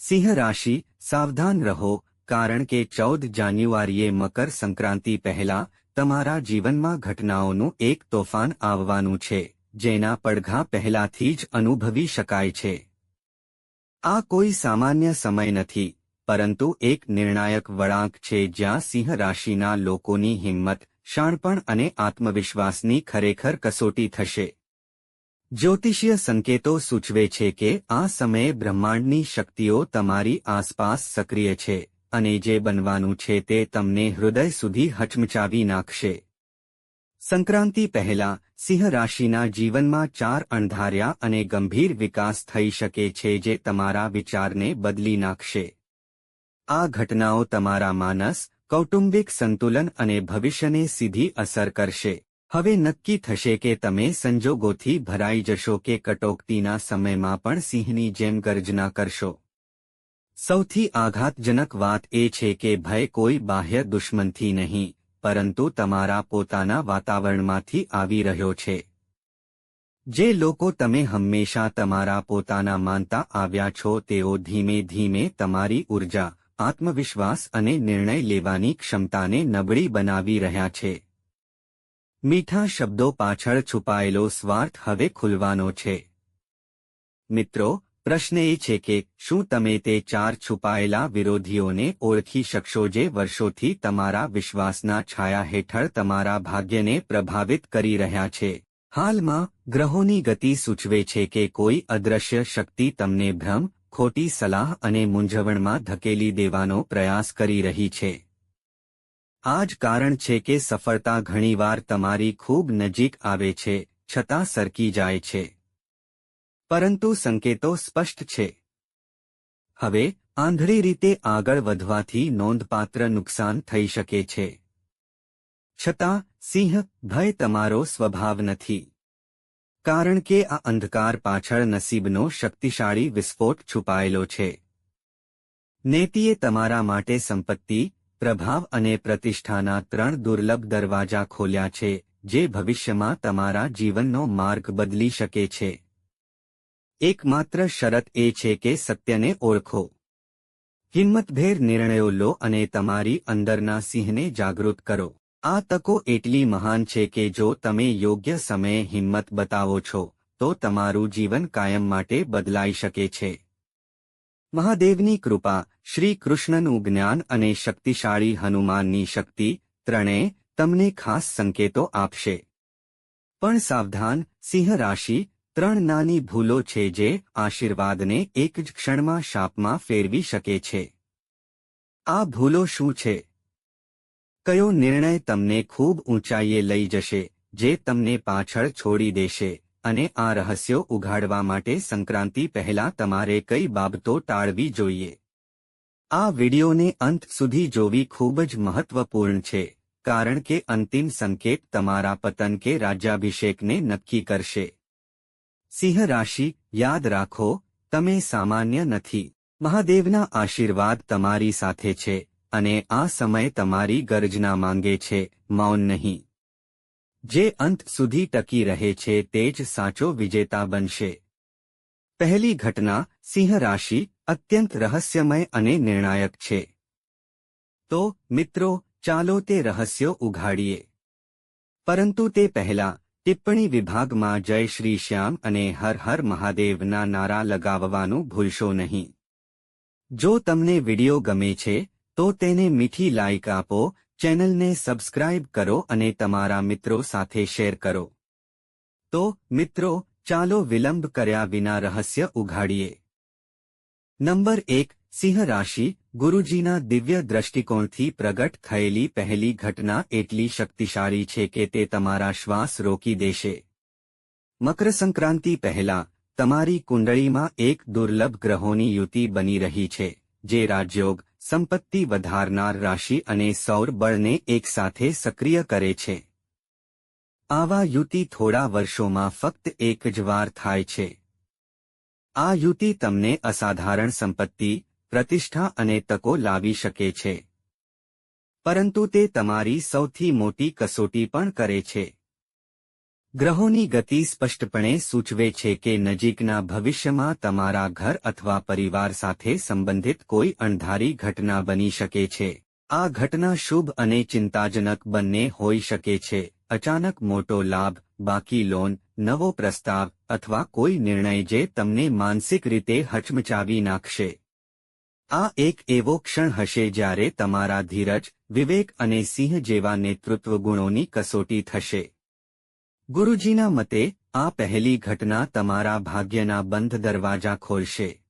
સિંહ રાશિ, સાવધાન રહો, કારણ કે ચૌદ જાન્યુઆરીએ મકર સંક્રાંતિ પહેલા તમારા જીવનમાં ઘટનાઓનું એક તોફાન આવવાનું છે, જેના પડઘા પહેલાથી જ અનુભવી શકાય છે. આ કોઈ સામાન્ય સમય નથી, પરંતુ એક નિર્ણાયક વળાંક છે જ્યાં સિંહ રાશિના લોકોની હિંમત શાણપણ અને આત્મવિશ્વાસની ખરેખર કસોટી થશે. જ્યોતિષીય સંકેતો સૂચવે છે કે આ સમયે બ્રહ્માંડની શક્તિઓ તમારી આસપાસ સક્રિય છે અને જે બનવાનું છે તે તમને હૃદય સુધી હચમચાવી નાખશે. સંક્રાંતિ પહેલા સિંહ રાશિના જીવનમાં ચાર અણધાર્યા અને ગંભીર વિકાસ થઈ શકે છે જે તમારા વિચારને બદલી નાખશે. આ ઘટનાઓ તમારા માનસ, કૌટુંબિક સંતુલન અને ભવિષ્યને સીધી અસર કરશે. હવે નક્કી થશે કે તમે સંજોગોથી ભરાઈ જશો કે કટોકટીના સમયમાં પણ સિંહની જેમ ગર્જના કરશો. સૌથી આઘાતજનક વાત એ છે કે ભય કોઈ બાહ્ય દુશ્મનથી નહીં, પરંતુ તમારા પોતાના વાતાવરણમાંથી આવી રહ્યો છે. જે લોકો તમે હંમેશા તમારા પોતાના માનતા આવ્યા છો તેઓ ધીમે ધીમે તમારી ઊર્જા, આત્મવિશ્વાસ અને નિર્ણય લેવાની ક્ષમતાને નબળી બનાવી રહ્યા છે. મીઠા શબ્દો પાછળ છુપાયેલો સ્વાર્થ હવે ખુલવાનો છે. મિત્રો, પ્રશ્ન એ છે કે શું તમે તે ચાર છુપાયેલા વિરોધીઓને ઓળખી શકશો જે વર્ષોથી તમારા વિશ્વાસના છાયા હેઠળ તમારા ભાગ્યને પ્રભાવિત કરી રહ્યા છે? હાલમાં, ગ્રહોની ગતિ સૂચવે છે કે કોઈ અદ્રશ્ય શક્તિ તમને ભ્રમ, ખોટી સલાહ અને મૂંઝવણમાં ધકેલી દેવાનો પ્રયાસ કરી રહી છે. આ જ કારણ છે કે સફળતા ઘણીવાર તમારી ખૂબ નજીક આવે છે, છતાં સરકી જાય છે. પરંતુ સંકેતો સ્પષ્ટ છે. હવે, આંધળી રીતે આગળ વધવાથી નોંધપાત્ર નુકસાન થઈ શકે છે. છતાં, સિંહ, ભય તમારો સ્વભાવ નથી. કારણ કે આ અંધકાર પાછળ નસીબનો શક્તિશાળી વિસ્ફોટ છુપાયેલો છે. નેતિએ તમારા માટે સંપત્તિ પ્રભાવ અને પ્રતિષ્ઠાના ત્રણ દુર્લભ દરવાજા ખોલ્યા છે, જે ભવિષ્યમાં તમારા જીવનનો માર્ગ બદલી શકે છે. એકમાત્ર શરત એ છે કે સત્યને ઓળખો. હિંમતભેર નિર્ણયો લો અને તમારી અંદરના સિંહને જાગૃત કરો. આ તકો એટલી મહાન છે કે જો તમે યોગ્ય સમયે હિંમત બતાવો છો, તો તમારું જીવન કાયમ માટે બદલાઈ શકે છે. મહાદેવની કૃપા શ્રી કૃષ્ણનું જ્ઞાન અને શક્તિશાળી હનુમાનની શક્તિ ત્રણેય તમને ખાસ સંકેતો આપશે. પણ સાવધાન, સિંહ રાશિ ત્રણ નાની ભૂલો છે જે આશીર્વાદને એક જ ક્ષણમાં શાપમાં ફેરવી શકે છે. આ ભૂલો શું છે? કયો નિર્ણય તમને ખૂબ ઊંચાઈએ લઈ જશે, જે તમને પાછળ છોડી દેશે? અને આ રહસ્યો ઉઘાડવા માટે સંક્રાંતિ પહેલા તમારે કઈ બાબતો ટાળવી જોઈએ. આ વિડિયોને અંત સુધી જોવી ખૂબ જ મહત્વપૂર્ણ છે, કારણ કે અંતિમ સંકેત તમારા પતન કે રાજ્યાભિષેકને નક્કી કરશે. સિંહ રાશિ, યાદ રાખો, તમે સામાન્ય નથી. મહાદેવના આશીર્વાદ તમારી સાથે છે, અને આ સમય તમારી ગર્જના માંગે છે, મૌન નહીં. જે અંત સુધી ટકી રહે છે તે જ સાચો વિજેતા બનશે. પહેલી ઘટના સિંહ રાશિ અત્યંત રહસ્યમય અને નિર્ણાયક છે. તો, મિત્રો, ચાલો તે રહસ્યો ઉઘાડીએ. પરંતુ તે પહેલા, ટિપ્પણી વિભાગમાં જય શ્રી શ્યામ અને હર હર મહાદેવના નારા લગાવવાનું ભૂલશો નહીં. જો તમને વિડિયો ગમે છે, તો તેને મીઠી લાઇક આપો ચેનલને સબસ્ક્રાઇબ કરો અને તમારા મિત્રો સાથે શેર કરો. તો, મિત્રો, ચાલો વિલંબ કર્યા વિના રહસ્ય ઉઘાડીએ. નંબર એક, સિંહ રાશિ, ગુરુજીના દિવ્ય દ્રષ્ટિકોણથી પ્રગટ થયેલી પહેલી ઘટના એટલી શક્તિશાળી છે કે તે તમારા શ્વાસ રોકી દેશે. મકર સંક્રાંતિ પહેલા, તમારી કુંડળીમાં એક દુર્લભ ગ્રહોની યુતિ બની રહી છે, જે રાજયોગ સંપત્તિ વધારનાર રાશિ અને સૌર બળને એકસાથે સક્રિય કરે છે. આવા યુતિ થોડા વર્ષોમાં ફક્ત એક જ વાર થાય છે. આ યુતિ તમને અસાધારણ સંપત્તિ, પ્રતિષ્ઠા અને તકો લાવી શકે છે. પરંતુ તે તમારી સૌથી મોટી કસોટી પણ કરે છે. ગ્રહોની ગતિ સ્પષ્ટપણે સૂચવે છે કે નજીકના ભવિષ્યમાં તમારા ઘર અથવા પરિવાર સાથે સંબંધિત કોઈ અણધારી ઘટના બની શકે છે. આ ઘટના શુભ અને ચિંતાજનક બંને હોઈ શકે છે. અચાનક મોટો લાભ, બાકી લોન, નવો પ્રસ્તાવ અથવા કોઈ નિર્ણય જે તમને માનસિક રીતે હચમચાવી નાખશે. આ એક એવો ક્ષણ હશે જ્યારે તમારા ધીરજ, વિવેક અને સિંહ જેવા નેતૃત્વ ગુણોની કસોટી થશે. ગુરુજીના મતે, આ પહેલી ઘટના તમારા ભાગ્યના બંધ દરવાજા ખોલશે.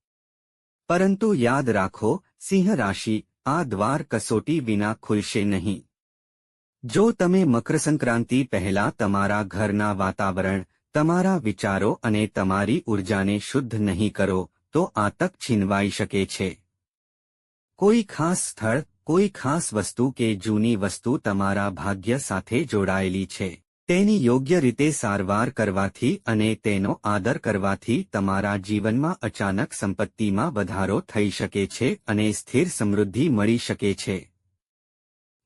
પરંતુ યાદ રાખો, સિંહ રાશિ, આ દ્વાર કસોટી વિના ખુલશે નહીં. જો તમે મકરસંક્રાંતિ પહેલા તમારા ઘરના વાતાવરણ, તમારા વિચારો અને તમારી ઉર્જાને શુદ્ધ નહીં કરો, તો આ તક છીનવાઈ શકે છે. કોઈ ખાસ સ્થળ, કોઈ ખાસ વસ્તુ કે જૂની વસ્તુ તમારા ભાગ્ય સાથે જોડાયેલી છે. તેની યોગ્ય રીતે સારવાર કરવાથી અને તેનો આદર કરવાથી તમારા જીવનમાં અચાનક સંપત્તિમાં વધારો થઈ શકે છે અને સ્થિર સમૃદ્ધિ મળી શકે છે.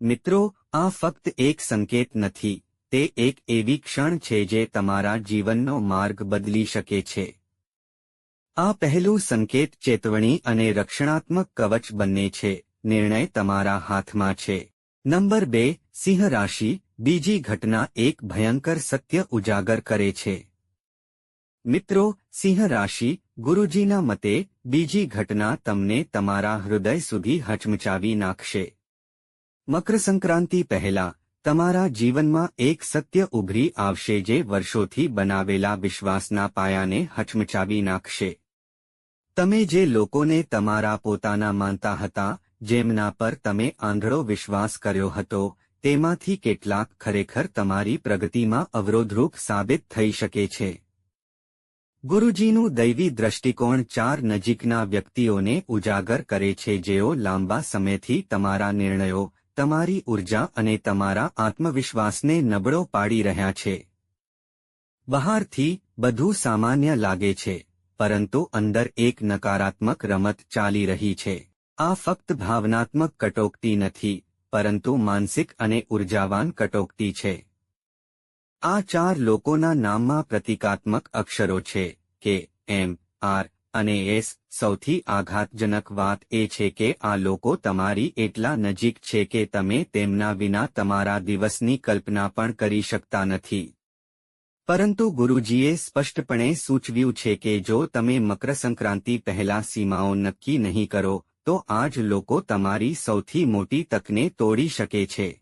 મિત્રો, આ ફક્ત એક સંકેત નથી, તે એક એવી ક્ષણ છે જે તમારા જીવનનો માર્ગ બદલી શકે છે. આ પહેલું સંકેત ચેતવણી અને રક્ષણાત્મક કવચ બંને છે, નિર્ણય તમારા હાથમાં છે. નંબર બે સિંહ રાશિ બીજી ઘટના એક ભયંકર સત્ય ઉજાગર કરે છે. મિત્રો સિંહ રાશિ ગુરુજીના મતે, બીજી ઘટના તમને તમારા હૃદય સુધી હચમચાવી નાખશે. મકરસંક્રાંતિ પહેલા, તમારા જીવનમાં એક સત્ય ઉભરી આવશે જે વર્ષોથી બનાવેલા વિશ્વાસના પાયાને હચમચાવી નાખશે. તમે જે લોકોને તમારા પોતાના માનતા હતા જેમના પર તમે આંધળો વિશ્વાસ કર્યો હતો, તેમાંથી કેટલાક ખરેખર તમારી પ્રગતિમાં અવરોધરૂપ સાબિત થઈ શકે છે. ગુરુજીનું દૈવી દ્રષ્ટિકોણ ચાર નજીકના વ્યક્તિઓને ઉજાગર કરે છે જેઓ લાંબા સમયથી તમારા નિર્ણયો, તમારી ઊર્જા અને તમારા આત્મવિશ્વાસને નબળો પાડી રહ્યા છે. બહારથી બધું સામાન્ય લાગે છે, પરંતુ અંદર એક નકારાત્મક રમત ચાલી રહી છે. આ ફક્ત ભાવનાત્મક કટોકટી નથી, પરંતુ માનસિક અને ઉર્જાવાન કટોકટી છે. આ ચાર લોકોના નામમાં પ્રતિકાત્મક અક્ષરો છે, કે, એમ, આર, અને એસ. સૌથી આઘાતજનક વાત એ છે કે આ લોકો તમારી એટલા નજીક છે કે તમે તેમના વિના તમારા દિવસની કલ્પના પણ કરી શકતા નથી. પરંતુ ગુરુજીએ સ્પષ્ટપણે સૂચવ્યું છે કે જો તમે મકરસંક્રાંતિ પહેલા સીમાઓ નક્કી નહીં કરો તો આજ લોકો તમારી સૌથી મોટી તકને તોડી શકે છે.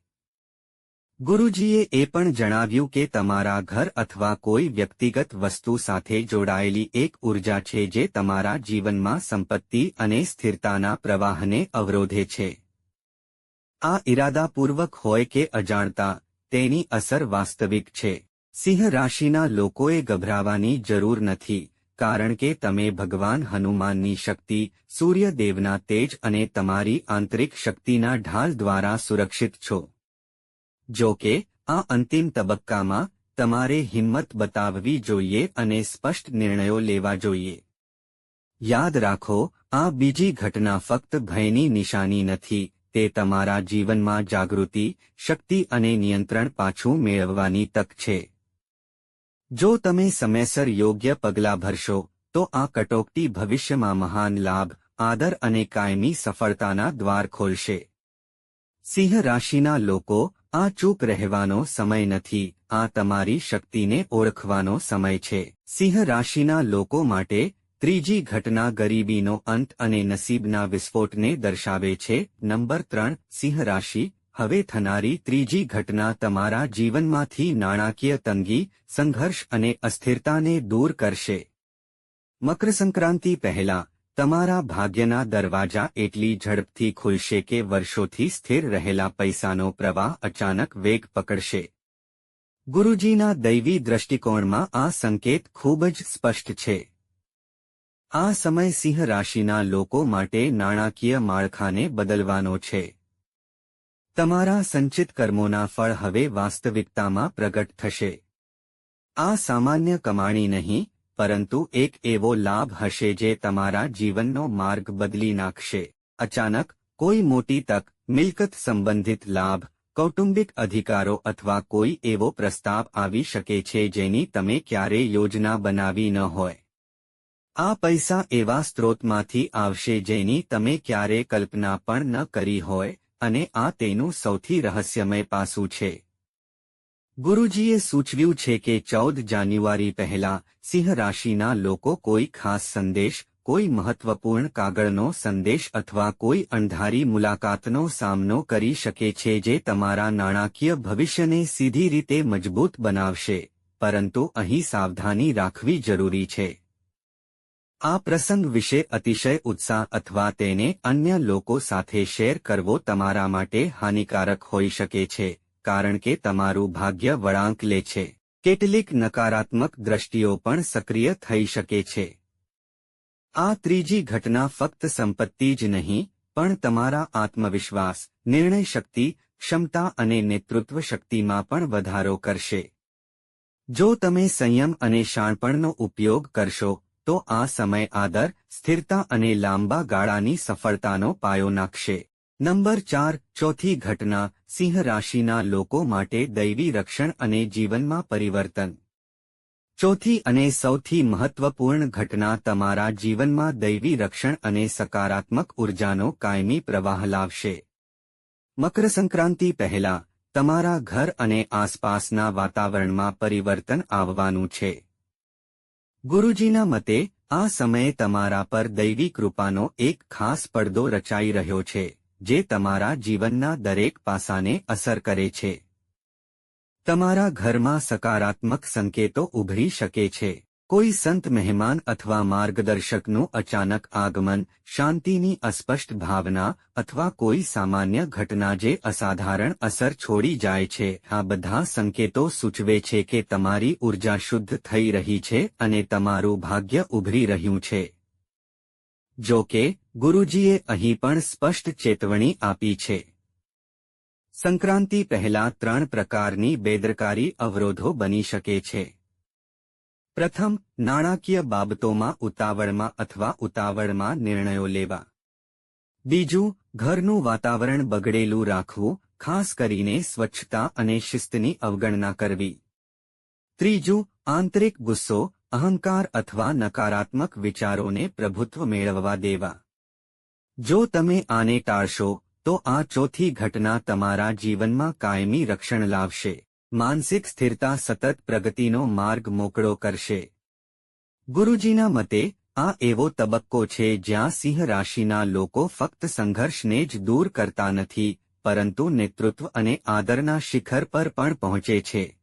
ગુરુજીએ એ પણ જણાવ્યું કે તમારા ઘર અથવા કોઈ વ્યક્તિગત વસ્તુ સાથે જોડાયેલી એક ઊર્જા છે જે તમારા જીવનમાં સંપત્તિ અને સ્થિરતાના પ્રવાહને અવરોધે છે. આ ઇરાદાપૂર્વક હોય કે અજાણતા, તેની અસર વાસ્તવિક છે. સિંહ રાશિના લોકોએ ગભરાવાની જરૂર નથી. કારણ કે તમે ભગવાન હનુમાનની શક્તિ, સૂર્યદેવના તેજ અને તમારી આંતરિક શક્તિના ઢાલ દ્વારા સુરક્ષિત છો. જો કે, આ અંતિમ તબક્કામાં, તમારે હિંમત બતાવવી જોઈએ અને સ્પષ્ટ નિર્ણયો લેવા જોઈએ. યાદ રાખો, આ બીજી ઘટના ફક્ત ભયની નિશાની નથી, તે તમારા જીવનમાં જાગૃતિ, શક્તિ અને નિયંત્રણ પાછું મેળવવાની તક છે. જો તમે સમયસર યોગ્ય પગલાં ભરશો, તો આ કટોકટી ભવિષ્યમાં મહાન લાભ, આદર અને કાયમી સફળતાના દ્વાર ખોલશે. સિંહ રાશિના લોકો, આ ચૂપ રહેવાનો સમય નથી, આ તમારી શક્તિને ઓળખવાનો સમય છે. સિંહ રાશિના લોકો માટે, ત્રીજી ઘટના ગરીબીનો અંત અને નસીબના વિસ્ફોટને દર્શાવે છે. નંબર ત્રણ, સિંહ રાશિ હવે થનારી ત્રીજી ઘટના તમારા જીવનમાંથી નાણાકીય તંગી, સંઘર્ષ અને અસ્થિરતાને દૂર કરશે. મકરસંક્રાંતિ પહેલા, તમારા ભાગ્યના દરવાજા એટલી ઝડપથી ખુલશે કે વર્ષોથી સ્થિર રહેલા પૈસાનો પ્રવાહ અચાનક વેગ પકડશે. ગુરુજીના દૈવી દ્રષ્ટિકોણમાં આ સંકેત ખૂબ જ સ્પષ્ટ છે. આ સમય સિંહ રાશિના લોકો માટે નાણાકીય માળખાને બદલવાનો છે. તમારા સંચિત કર્મોના ફળ હવે વાસ્તવિકતામાં પ્રગટ થશે. આ સામાન્ય કમાણી નહીં, પરંતુ એક એવો લાભ હશે જે તમારા જીવનનો માર્ગ બદલી નાખશે. અચાનક, કોઈ મોટી તક, મિલકત સંબંધિત લાભ, કૌટુંબિક અધિકારો અથવા કોઈ એવો પ્રસ્તાવ આવી શકે છે જેની તમે ક્યારેય યોજના બનાવી ન હોય. આ પૈસા એવા સ્ત્રોતમાંથી આવશે જેની તમે ક્યારે કલ્પના પણ ન કરી હોય. અને આ તેનું સૌથી રહસ્યમય પાસું છે. ગુરુજીએ સૂચવ્યું છે કે ચૌદ જાન્યુઆરી પહેલા સિંહ રાશિના લોકો કોઈ ખાસ સંદેશ, કોઈ મહત્વપૂર્ણ કાગળનો સંદેશ અથવા કોઈ અણધારી મુલાકાતનો સામનો કરી શકે છે જે તમારા નાણાકીય ભવિષ્યને સીધી રીતે મજબૂત બનાવશે, પરંતુ અહીં સાવધાની રાખવી જરૂરી છે. આ પ્રસંગ વિશે અતિશય ઉત્સાહ અથવા તેને અન્ય લોકો સાથે શેર કરવો તમારા માટે હાનિકારક હોઈ શકે છે, કારણ કે તમારું ભાગ્ય વળાંક લે છે. કેટલીક નકારાત્મક દ્રષ્ટિઓ પણ સક્રિય થઈ શકે છે. આ ત્રીજી ઘટના ફક્ત સંપત્તિ જ નહીં, પણ તમારા આત્મવિશ્વાસ, નિર્ણય શક્તિ, ક્ષમતા અને નેતૃત્વ શક્તિમાં પણ વધારો કરશે. જો તમે સંયમ અને શાણપણનો ઉપયોગ કરશો તો આ સમય આદર, સ્થિરતા અને લાંબા ગાળાની સફળતાનો પાયો નાખશે. નંબર ચાર, ચોથી ઘટના, સિંહ રાશિના લોકો માટે દૈવી રક્ષણ અને જીવનમાં પરિવર્તન. ચોથી અને સૌથી મહત્વપૂર્ણ ઘટના તમારા જીવનમાં દૈવી રક્ષણ અને સકારાત્મક ઉર્જાનો કાયમી પ્રવાહ લાવશે. મકર સંક્રાંતિ પહેલા, તમારા ઘર અને આસપાસના વાતાવરણમાં પરિવર્તન આવવાનું છે. ગુરુજીના મતે, આ સમયે તમારા પર દૈવી કૃપાનો એક ખાસ પડદો રચાઈ રહ્યો છે, જે તમારા જીવનના દરેક પાસાને અસર કરે છે. તમારા ઘરમાં સકારાત્મક સંકેતો ઉભરી શકે છે. કોઈ સંત મહેમાન અથવા માર્ગદર્શકનું અચાનક આગમન, શાંતિની અસ્પષ્ટ ભાવના અથવા કોઈ સામાન્ય ઘટના જે અસાધારણ અસર છોડી જાય છે, આ બધા સંકેતો સૂચવે છે કે તમારી ઊર્જા શુદ્ધ થઈ રહી છે અને તમારું ભાગ્ય ઉભરી રહ્યું છે. જો કે, ગુરુજીએ અહીં પણ સ્પષ્ટ ચેતવણી આપી છે. સંક્રાંતિ પહેલા ત્રણ પ્રકારની બેદરકારી અવરોધો બની શકે છે. પ્રથમ, નાણાકીય બાબતોમાં ઉતાવળમાં અથવા ઉતાવળમાં નિર્ણયો લેવા. બીજું, ઘરનું વાતાવરણ બગડેલું રાખવું, ખાસ કરીને સ્વચ્છતા અને શિસ્તની અવગણના કરવી. ત્રીજું, આંતરિક ગુસ્સો, અહંકાર અથવા નકારાત્મક વિચારોને પ્રભુત્વ મેળવવા દેવા. જો તમે આને ટાળશો, તો આ ચોથી ઘટના તમારા જીવનમાં કાયમી રક્ષણ લાવશે. માનસિક સ્થિરતા સતત પ્રગતિનો માર્ગ મોકળો કરશે. ગુરુજીના મતે, આ એવો તબક્કો છે જ્યાં સિંહ રાશિના લોકો ફક્ત સંઘર્ષને જ દૂર કરતા નથી, પરંતુ નેતૃત્વ અને આદરના શિખર પર પણ પહોંચે છે.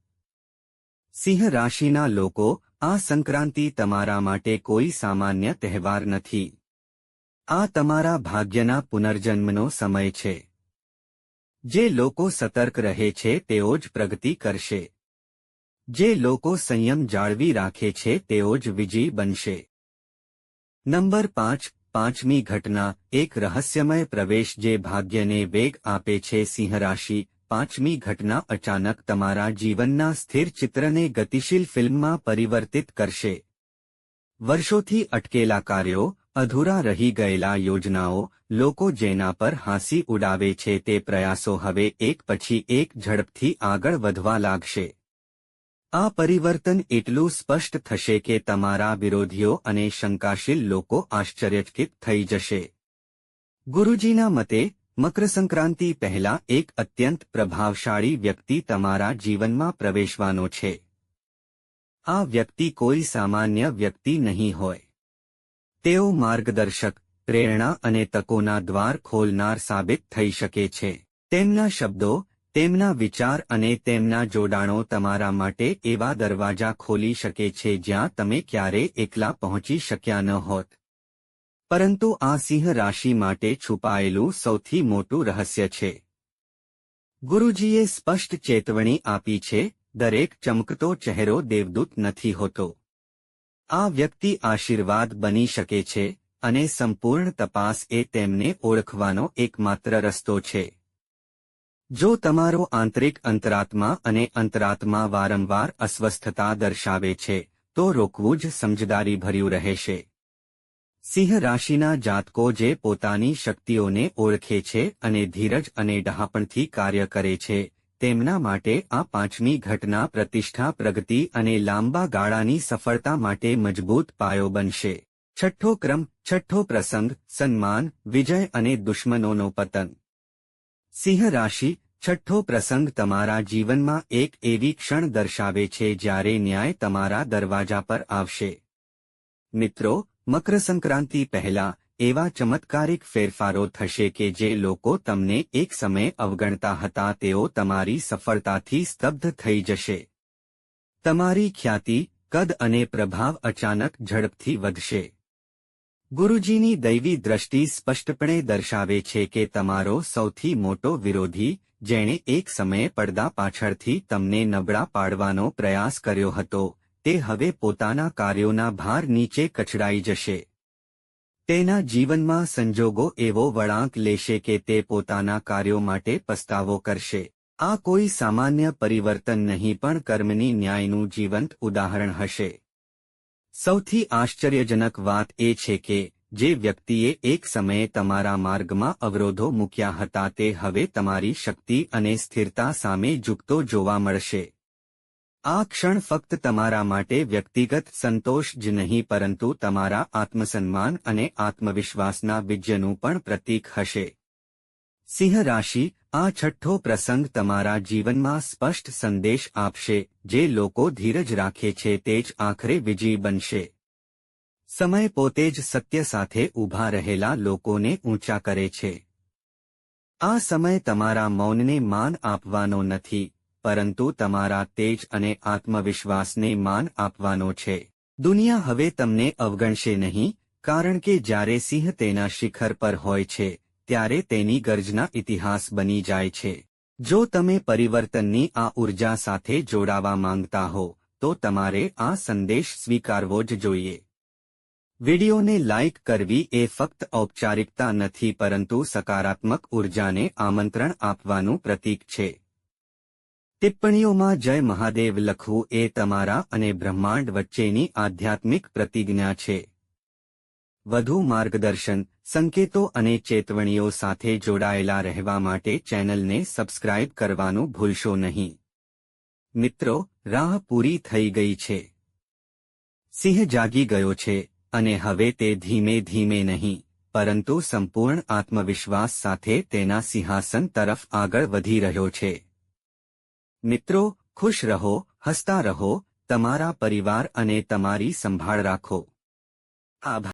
સિંહ રાશિના લોકો, આ સંક્રાંતિ તમારા માટે કોઈ સામાન્ય તહેવાર નથી. આ તમારા ભાગ્યના પુનર્જન્મનો સમય છે. જે લોકો સતર્ક રહે છે, તેઓ જ પ્રગતિ કરશે. જે લોકો સંયમ જાળવી રાખે છે, તેઓ જ વિજયી બનશે. નંબર પાંચ, પાંચમી ઘટના, એક રહસ્યમય પ્રવેશ જે ભાગ્યને વેગ આપે છે, સિંહ રાશિ. પાંચમી ઘટના અચાનક તમારા જીવનના સ્થિર ચિત્રને ગતિશીલ ફિલ્મમાં પરિવર્તિત કરશે. વર્ષોથી અટકેલા કાર્યો અધૂરા રહી ગયેલા યોજનાઓ લોકો જેના પર હાંસી ઉડાવે છે તે પ્રયાસો હવે એક પછી એક ઝડપથી આગળ વધવા લાગશે. આ પરિવર્તન એટલું સ્પષ્ટ થશે કે તમારા વિરોધીઓ અને શંકાશીલ લોકો આશ્ચર્યચકિત થઈ જશે. ગુરુજીના મતે, મકરસંક્રાંતિ પહેલા એક અત્યંત પ્રભાવશાળી વ્યક્તિ તમારા જીવનમાં પ્રવેશવાનો છે. આ વ્યક્તિ કોઈ સામાન્ય વ્યક્તિ નહીં હોય. તેઓ માર્ગદર્શક, પ્રેરણા અને તકોના દ્વાર ખોલનાર સાબિત થઈ શકે છે. તેમના શબ્દો, તેમના વિચાર અને તેમના જોડાણો તમારા માટે એવા દરવાજા ખોલી શકે છે જ્યાં તમે ક્યારે એકલા પહોંચી શક્યા ન હોત. પરંતુ આ સિંહ રાશિ માટે છુપાયેલું સૌથી મોટું રહસ્ય છે. ગુરુજીએ સ્પષ્ટ ચેતવણી આપી છે, દરેક ચમકતો ચહેરો દેવદૂત નથી હોતો. આ વ્યક્તિ આશીર્વાદ બની શકે છે અને સંપૂર્ણ તપાસ એ તેમને ઓળખવાનો એકમાત્ર રસ્તો છે. જો તમારો આંતરિક અંતરાત્મા અને અંતરાત્મા વારંવાર અસ્વસ્થતા દર્શાવે છે, તો રોકવું જ સમજદારી ભર્યું રહેશે. સિંહ રાશિના જાતકો જે પોતાની શક્તિઓને ઓળખે છે અને ધીરજ અને ડહાપણથી કાર્ય કરે છે તેમના માટે આ પાંચમી ઘટના પ્રતિષ્ઠા, પ્રગતિ અને લાંબા ગાળાની સફળતા માટે મજબૂત પાયો બનશે. છઠ્ઠો ક્રમ, છઠ્ઠો પ્રસંગ, સન્માન, વિજય અને દુશ્મનોનો પતન. સિંહ રાશિ, છઠ્ઠો પ્રસંગ તમારા જીવનમાં એક એવી ક્ષણ દર્શાવે છે જ્યારે ન્યાય તમારા દરવાજા પર આવશે. મિત્રો મકર સંક્રાંતિ પહેલા એવા ચમત્કારિક ફેરફારો થશે કે જે લોકો તમને એક સમયે અવગણતા હતા તેઓ તમારી સફળતાથી સ્તબ્ધ થઈ જશે. તમારી ખ્યાતિ, કદ અને પ્રભાવ અચાનક ઝડપથી વધશે. ગુરુજીની દૈવી દ્રષ્ટિ સ્પષ્ટપણે દર્શાવે છે કે તમારો સૌથી મોટો વિરોધી, જેણે એક સમયે પડદા પાછળથી તમને નબળા પાડવાનો પ્રયાસ કર્યો હતો, તે હવે પોતાના કાર્યોના ભાર નીચે કચડાઈ જશે. તેના જીવનમાં સંજોગો એવો વળાંક લેશે કે તે પોતાના કાર્યો માટે પસ્તાવો કરશે. આ કોઈ સામાન્ય પરિવર્તન નહીં પણ કર્મની ન્યાયનું જીવંત ઉદાહરણ હશે. સૌથી આશ્ચર્યજનક વાત એ છે કે, જે વ્યક્તિએ એક સમયે તમારા માર્ગમાં અવરોધો મૂક્યા હતા તે હવે તમારી શક્તિ અને સ્થિરતા સામે ઝૂકતો જોવા મળશે. આ ક્ષણ ફક્ત તમારા માટે વ્યક્તિગત સંતોષ જ નહીં, પરંતુ તમારા આત્મસન્માન અને આત્મવિશ્વાસના વિજયનું પણ પ્રતીક હશે. સિંહ રાશિ, આ છઠ્ઠો પ્રસંગ તમારા જીવનમાં સ્પષ્ટ સંદેશ આપશે, જે લોકો ધીરજ રાખે છે તે જ આખરે વિજયી બનશે. સમય પોતે જ સત્ય સાથે ઊભા રહેલા લોકોને ઊંચા કરે છે. આ સમય તમારા મૌનને માન આપવાનો નથી. પરંતુ તમારા તેજ અને આત્મવિશ્વાસને માન આપવાનો છે. દુનિયા હવે તમને અવગણશે નહીં, કારણ કે જ્યારે સિંહ તેના શિખર પર હોય છે, ત્યારે તેની ગર્જના ઇતિહાસ બની જાય છે. જો તમે પરિવર્તનની આ ઊર્જા સાથે જોડાવા માંગતા હો, તો તમારે આ સંદેશ સ્વીકારવો જ જોઈએ. વિડિયોને લાઇક કરવી એ ફક્ત ઔપચારિકતા નથી, પરંતુ સકારાત્મક ઉર્જાને આમંત્રણ આપવાનું પ્રતીક છે. ટિપ્પણીઓમાં જય મહાદેવ લખવું એ તમારા અને બ્રહ્માંડ વચ્ચેની આધ્યાત્મિક પ્રતિજ્ઞા છે. વધુ માર્ગદર્શન, સંકેતો અને ચેતવણીઓ સાથે જોડાયેલા રહેવા માટે ચેનલને સબસ્ક્રાઇબ કરવાનું ભૂલશો નહીં. મિત્રો, રાહ પૂરી થઈ ગઈ છે. સિંહ જાગી ગયો છે, અને હવે તે ધીમે ધીમે નહીં, પરંતુ સંપૂર્ણ આત્મવિશ્વાસ સાથે તેના સિંહાસન તરફ આગળ વધી રહ્યો છે. મિત્રો ખુશ રહો હસતા રહો તમારા પરિવાર અને તમારી સંભાળ રાખો. આભાર.